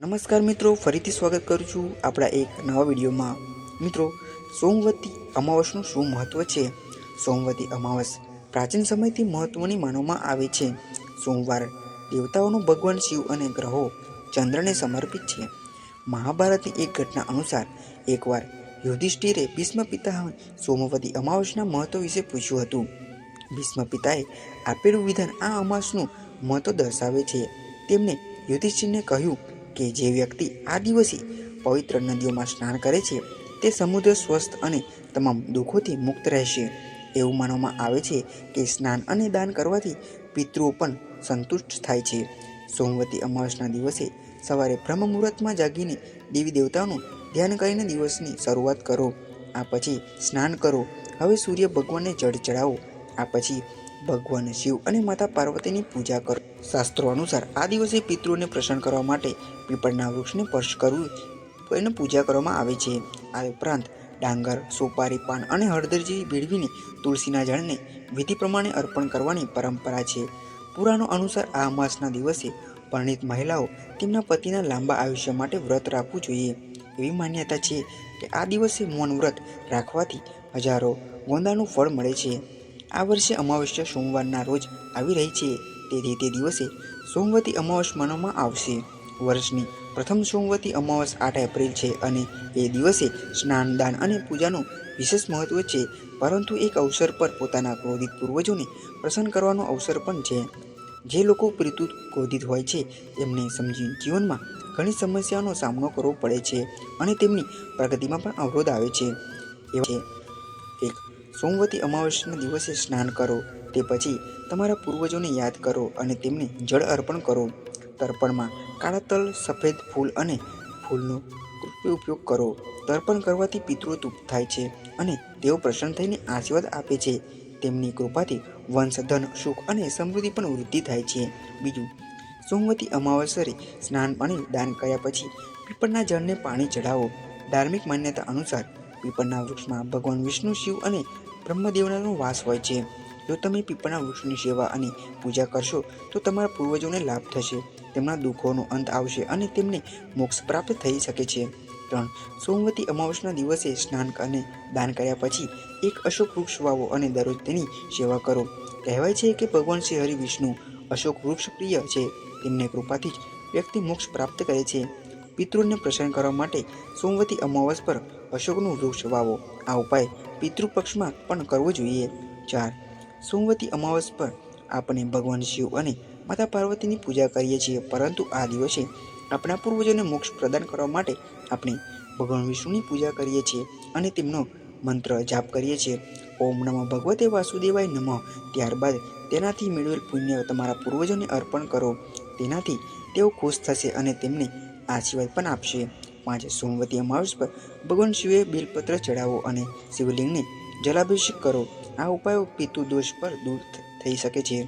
નમસ્કાર મિત્રો, ફરીથી સ્વાગત કરું છું આપણા એક નવા વિડીયોમાં. મિત્રો, સોમવતી અમાવસનું શું મહત્વ છે? સોમવતી અમાવસ પ્રાચીન સમયથી મહત્વની માનવામાં આવે છે. સોમવાર દેવતાઓનું ભગવાન શિવ અને ગ્રહો ચંદ્રને સમર્પિત છે. મહાભારતની એક ઘટના અનુસાર એકવાર યુધિષ્ઠિરે ભીષ્મ પિતા સોમવતી અમાવસના મહત્વ વિશે પૂછ્યું હતું. ભીષ્મ પિતાએ આપેલું વિધાન આ અમાસનું મહત્વ દર્શાવે છે. તેમણે યુધિષ્ઠિરને કહ્યું કે જે વ્યક્તિ આ દિવસે પવિત્ર નદીઓમાં સ્નાન કરે છે, તે સમુદ્ર સ્વસ્થ અને તમામ દુઃખોથી મુક્ત રહેશે. એવું માનવામાં આવે છે કે સ્નાન અને દાન કરવાથી પિતૃઓ પણ સંતુષ્ટ થાય છે. સોમવતી અમાસના દિવસે સવારે બ્રહ્મ મુહૂર્તમાં જાગીને દેવી દેવતાઓનું ધ્યાન કરીને દિવસની શરૂઆત કરો. આ પછી સ્નાન કરો. હવે સૂર્ય ભગવાનને જળ ચડાવો આ પછી ભગવાન શિવ અને માતા પાર્વતીની પૂજા કરો. શાસ્ત્રો અનુસાર આ દિવસે પિતૃઓને પ્રસન્ન કરવા માટે પીપળના વૃક્ષને સ્પર્શ કરવું એને પૂજા કરવામાં આવે છે. આ ઉપરાંત ડાંગર, સોપારી, પાન અને હળદર જેવી ભેળવીને તુલસીના ઝાડને વિધિ પ્રમાણે અર્પણ કરવાની પરંપરા છે. પુરાણો અનુસાર આ અમાસના દિવસે પરણિત મહિલાઓ તેમના પતિના લાંબા આયુષ્ય માટે વ્રત રાખવું જોઈએ. એવી માન્યતા છે કે આ દિવસે મૌન વ્રત રાખવાથી હજારો ગોંદાનું ફળ મળે છે. આ વર્ષે અમાવસ્યા સોમવારના રોજ આવી રહી છે. તેથી તે દિવસે સોમવતી અમાવસ માનવામાં આવશે. વર્ષની પ્રથમ સોમવતી અમાવસ આઠ એપ્રિલ છે અને એ દિવસે સ્નાન, દાન અને પૂજાનું વિશેષ મહત્વ છે. પરંતુ એક અવસર પર પોતાના ક્રોધિત પૂર્વજોને પ્રસન્ન કરવાનો અવસર પણ છે. જે લોકો પીતૃ ક્રોધિત હોય છે એમને સમજી જીવનમાં ઘણી સમસ્યાઓનો સામનો કરવો પડે છે અને તેમની પ્રગતિમાં પણ અવરોધ આવે છે. એવા સોમવતી અમાવસ્યાના દિવસે સ્નાન કરો, તે પછી તમારા પૂર્વજોને યાદ કરો અને તેમને જળ અર્પણ કરો. તર્પણમાં કાળા તલ સફેદ ફૂલ અને ફૂલનો કૃપી ઉપયોગ કરો. તર્પણ કરવાથી પિતૃ તૃપ્ત થાય છે અને તેઓ પ્રસન્ન થઈને આશીર્વાદ આપે છે. તેમની કૃપાથી વંશ, ધન, સુખ અને સમૃદ્ધિ પણ વૃદ્ધિ થાય છે. બીજું, સોમવતી અમાવસ્યરે સ્નાન પાણી દાન કર્યા પછી પીપળના જળને પાણી ચઢાવો. ધાર્મિક માન્યતા અનુસાર પીપળના વૃક્ષમાં ભગવાન વિષ્ણુ, શિવ અને બ્રહ્મદેવનો વાસ હોય છે. જો તમે પીપળના વૃક્ષની સેવા અને પૂજા કરશો, તો તમારા પૂર્વજોને લાભ થશે. તેમના દુઃખોનો અંત આવશે અને તેમને મોક્ષ પ્રાપ્ત થઈ શકે છે. ત્રણ. સોમવતી અમાવસના દિવસે સ્નાન અને દાન કર્યા પછી એક અશોક વૃક્ષ વાવો અને દરરોજ તેની સેવા કરો. કહેવાય છે કે ભગવાન શ્રી હરિ વિષ્ણુ અશોક વૃક્ષ પ્રિય છે. તેમની કૃપાથી જ વ્યક્તિ મોક્ષ પ્રાપ્ત કરે છે. પિતૃને પ્રસન્ન કરવા માટે સોમવતી અમાવસ પર અશોકનું વૃક્ષ વાવો. આ ઉપાય પિતૃપક્ષમાં પણ કરવો જોઈએ. ચાર, સોમવતી અમાવસ પર આપણે ભગવાન શિવ અને માતા પાર્વતીની પૂજા કરીએ છીએ. પરંતુ આ દિવસે આપણા પૂર્વજોને મોક્ષ પ્રદાન કરવા માટે આપણે ભગવાન વિષ્ણુની પૂજા કરીએ છીએ અને તેમનો મંત્ર જાપ કરીએ છીએ. ઓમ નમઃ ભગવતે વાસુદેવાય નમઃ. ત્યારબાદ તેનાથી મેળવેલ પુણ્ય તમારા પૂર્વજોને અર્પણ કરો. તેનાથી તેઓ ખુશ થશે અને તેમને આશીર્વાદ પણ આપશે. પાંચ સોમવતી અમાવસ પર ભગવાન શિવે બેલપત્ર ચડાવો અને શિવલિંગને જલાભિષેક કરો. આ ઉપાયો પિતુ દોષ પર દૂર થઈ શકે છે.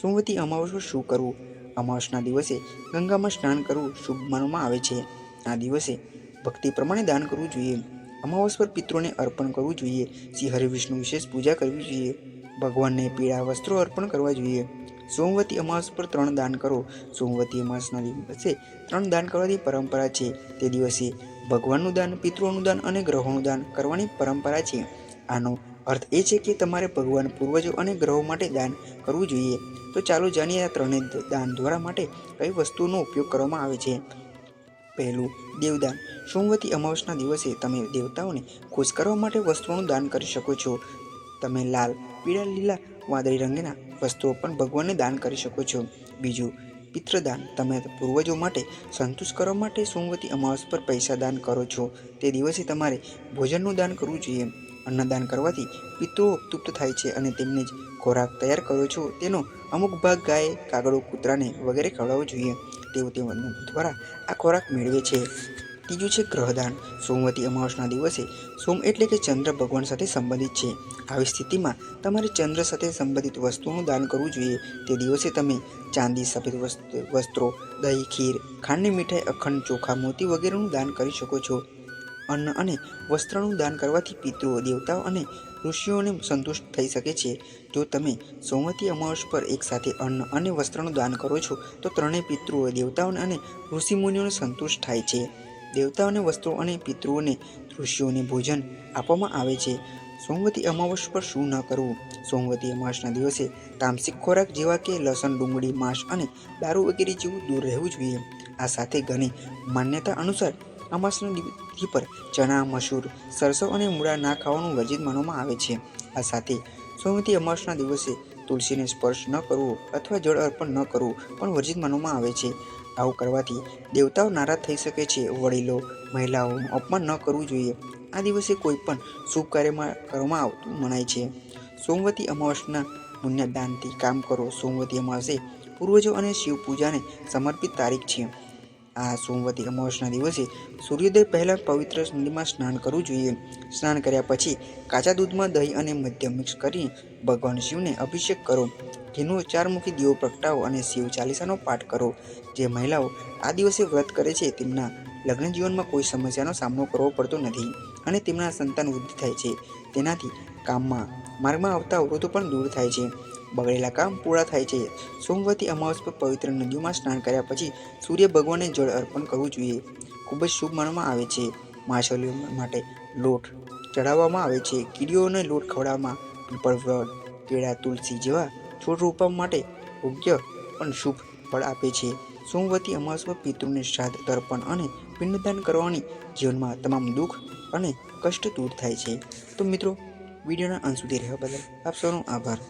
સોમવતી અમાવસ પર શું કરવું? અમાવસના દિવસે ગંગામાં સ્નાન કરવું શુભ માનવામાં આવે છે. આ દિવસે ભક્તિ પ્રમાણે દાન કરવું જોઈએ. અમાવસ પર પિતૃને અર્પણ કરવું જોઈએ. શ્રી હરિ વિષ્ણુ વિશેષ પૂજા કરવી જોઈએ. ભગવાનને પીળા વસ્ત્રો અર્પણ કરવા જોઈએ. સોમવતી અમાવસ પર ત્રણ દાન કરો. સોમવતી અમાસના દિવસે ત્રણ દાન કરવાની પરંપરા છે. તે દિવસે ભગવાનનું દાન, પિતૃઓનું દાન અને ગ્રહોનું દાન કરવાની પરંપરા છે. આનો અર્થ એ છે કે તમારે ભગવાન પૂર્વજો અને ગ્રહો માટે દાન કરવું જોઈએ. તો ચાલો જાણીએ આ ત્રણેય દાન દ્વારા માટે કઈ વસ્તુનો ઉપયોગ કરવામાં આવે છે. પહેલું, દેવદાન. સોમવતી અમાવસના દિવસે તમે દેવતાઓને ખુશ કરવા માટે વસ્તુઓનું દાન કરી શકો છો. તમે લાલ, પીળા, લીલા વાદળી રંગના વસ્તુઓ પણ ભગવાનને દાન કરી શકો છો. બીજું પિત્રદાન તમે પૂર્વજો માટે સંતુષ્ટ કરવા માટે સોમવતી અમાસ પર પૈસા દાન કરો છો. તે દિવસે તમારે ભોજનનું દાન કરવું જોઈએ. અન્નદાન કરવાથી પિતૃઓ તૃપ્ત થાય છે અને તેમને જ ખોરાક તૈયાર કરો છો. તેનો અમુક ભાગ ગાય, કાગડો, કૂતરાને વગેરે ખવડાવવો જોઈએ. તેઓ તેઓ દ્વારા આ ખોરાક મેળવે છે. ત્રીજું છે ગ્રહદાન. સોમવતી અમાવસના દિવસે સોમ એટલે કે ચંદ્ર ભગવાન સાથે સંબંધિત છે. આવી સ્થિતિમાં તમારે ચંદ્ર સાથે સંબંધિત વસ્તુઓનું દાન કરવું જોઈએ. તે દિવસે તમે ચાંદી, સફેદ વસ્ત- વસ્ત્રો, દહીં, ખીર, ખાંડની મીઠાઈ, અખંડ ચોખા, મોતી વગેરેનું દાન કરી શકો છો. અન્ન અને વસ્ત્રનું દાન કરવાથી પિતૃઓ દેવતાઓ અને ઋષિઓને સંતુષ્ટ થઈ શકે છે. જો તમે સોમવતી અમાવસ પર એકસાથે અન્ન અને વસ્ત્રનું દાન કરો છો, તો ત્રણેય પિતૃઓ દેવતાઓને અને ઋષિમુનિઓને સંતુષ્ટ થાય છે. દેવતાઓને વસ્ત્રો અને પિતૃઓને, ઋષિઓને ભોજન આપવામાં આવે છે. સોમવતી અમાવસ પર શું ન કરવું? સોમવતી અમાસના દિવસે તામસિક ખોરાક જેવા કે લસણ, ડુંગળી, માંસ અને દારૂ વગેરે જેવું દૂર રહેવું જોઈએ. આ સાથે ઘણી માન્યતા અનુસાર અમાસના દિવસ પર ચણા, મસૂર સરસવ અને મૂળા ના ખાવાનું વર્જિત માનવામાં આવે છે. આ સાથે સોમવતી અમાસના દિવસે તુલસીને સ્પર્શ ન કરવો અથવા જળ અર્પણ ન કરવું પણ વર્જિત માનવામાં આવે છે. આવું કરવાથી દેવતાઓ નારાજ થઈ શકે છે. વડીલો મહિલાઓનું અપમાન ન કરવું જોઈએ. આ દિવસે કોઈ પણ શુભ કાર્યમાં કરવામાં આવતું મનાય છે. સોમવતી અમાવસના પુણ્યદાનથી કામ કરો. સોમવતી અમાવસે પૂર્વજો અને શિવ પૂજાને સમર્પિત તારીખ છે. આ સોમવતી અમાવસના દિવસે સૂર્યોદય પહેલાં પવિત્ર નદીમાં સ્નાન કરવું જોઈએ. સ્નાન કર્યા પછી કાચા દૂધમાં દહીં અને મધ્ય મિક્સ કરી ભગવાન શિવને અભિષેક કરો. ઘીનો ચારમુખી દીવો, પ્રગટાવો અને શિવ ચાલીસાનો પાઠ કરો. જે મહિલાઓ આ દિવસે વ્રત કરે છે, તેમના લગ્ન જીવનમાં કોઈ સમસ્યાનો સામનો કરવો પડતો નથી અને તેમના સંતાન વૃદ્ધિ થાય છે. તેનાથી કામમાં, માર્ગમાં આવતા અવરોધો પણ દૂર થાય છે. બગડેલા કામ પૂરા થાય છે. સોમવતી અમાવસ પર પવિત્ર નદીઓમાં સ્નાન કર્યા પછી સૂર્ય ભગવાનને જળ અર્પણ કરવું જોઈએ. ખૂબ જ શુભ માનવામાં આવે છે. માછલીઓ માટે લોટ ચડાવવામાં આવે છે. કીડીઓને લોટ ખવડાવવામાં પીપળ કેળા, તુલસી જેવા છોડ રોપવા માટે યોગ્ય પણ શુભ ફળ આપે છે. સોમવતી અમાસ પર પિતૃને શ્રાદ્ધ, તર્પણ અને પિંડદાન કરવાની જીવનમાં તમામ દુઃખ અને કષ્ટ દૂર થાય છે. તો મિત્રો, વિડીયોના અંત સુધી રહેવા બદલ આપ સૌનો આભાર.